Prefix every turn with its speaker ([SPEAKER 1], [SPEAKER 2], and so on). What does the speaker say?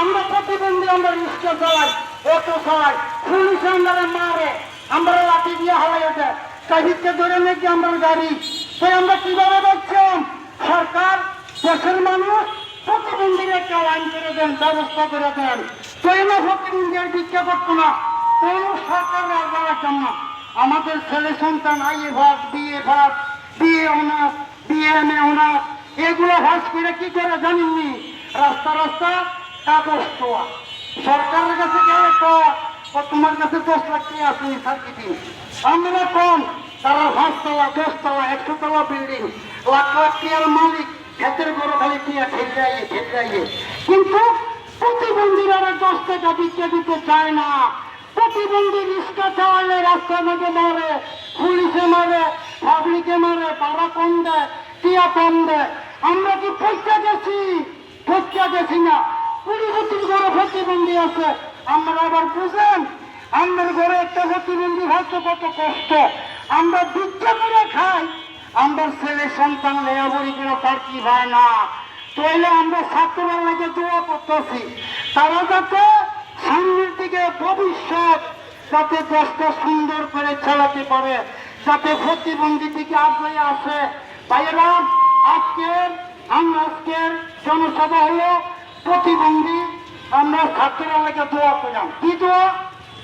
[SPEAKER 1] আমরা প্রতিবন্ধী, আমরা রিক্সা চালাই অটো চালাই পুলিশ আমরা মারে, আমরা লাঠি দিয়ে হালাই দেয় কাহিদকে ধরে নাকি আমরা গাড়ি তো আমরা কীভাবে দেখছেন সরকার, দেশের মানুষ প্রতিবন্ধীর একটা লাইন করে দেন, ব্যবস্থা করে দেন। তো এনে প্রতিবন্ধী আর ভিক্ষা করতো না। কোন সরকার রাজার জন্য। আমাদের ছেলে সন্তান আইএ ভাত বিএ ভাত BA honours BA M A honours, এগুলো ভাস করে কি করে জানেননি? রাস্তা রাস্তা কাগজ ছোয়া সরকারের কাছে গেলে তো তোমার কাছে দশ লাখ টাকা আছে সার্কিটিং আমরা কোন তারা পাঁচতলা, দশতলা একশো তলা বিল্ডিং লাখ লাখ টাকার মালিক, ক্ষেতের বড় খালি টিয়া ঠেকরাইয়ে ঠেকরাইয়ে। কিন্তু প্রতিবন্ধীরা দশ টাকা বিক্রি দিতে চায় না। প্রতিবন্ধী রিক্সা চালালে রাস্তার মধ্যে মারে, পুলিশে মারে পাবলিকে মারে, পাড়া কম দেয়, টিয়া কম দেয়। আমরা কি পরীক্ষা গেছি পরীক্ষা গেছি না কুড়ি বছর ঘরে প্রতিবন্ধী আছে, আমরা আবার বুঝেন, আমাদের ঘরে একটা প্রতিবন্ধী হচ্ছে কত কষ্ট। আমরা ভিক্ষা করে খাই আমরা ছেলে সন্তান লেয়াবরি করে তার কি হয় না? তাইলে আমরা ছাত্ররা লাগে দোয়া করতেছি। তারা যাতে সামনের দিকে ভবিষ্যৎ যাতে দেশটা সুন্দর করে চালাতে পারে, যাতে প্রতিবন্ধী দিকে আগ্রহী আসে ভাইয়েরা, আজকের, আমরা আজকের জনসভা হলো প্রতিবন্ধী আমরা ছাত্ররা অনেকে দোয়া করলাম কি দোয়া?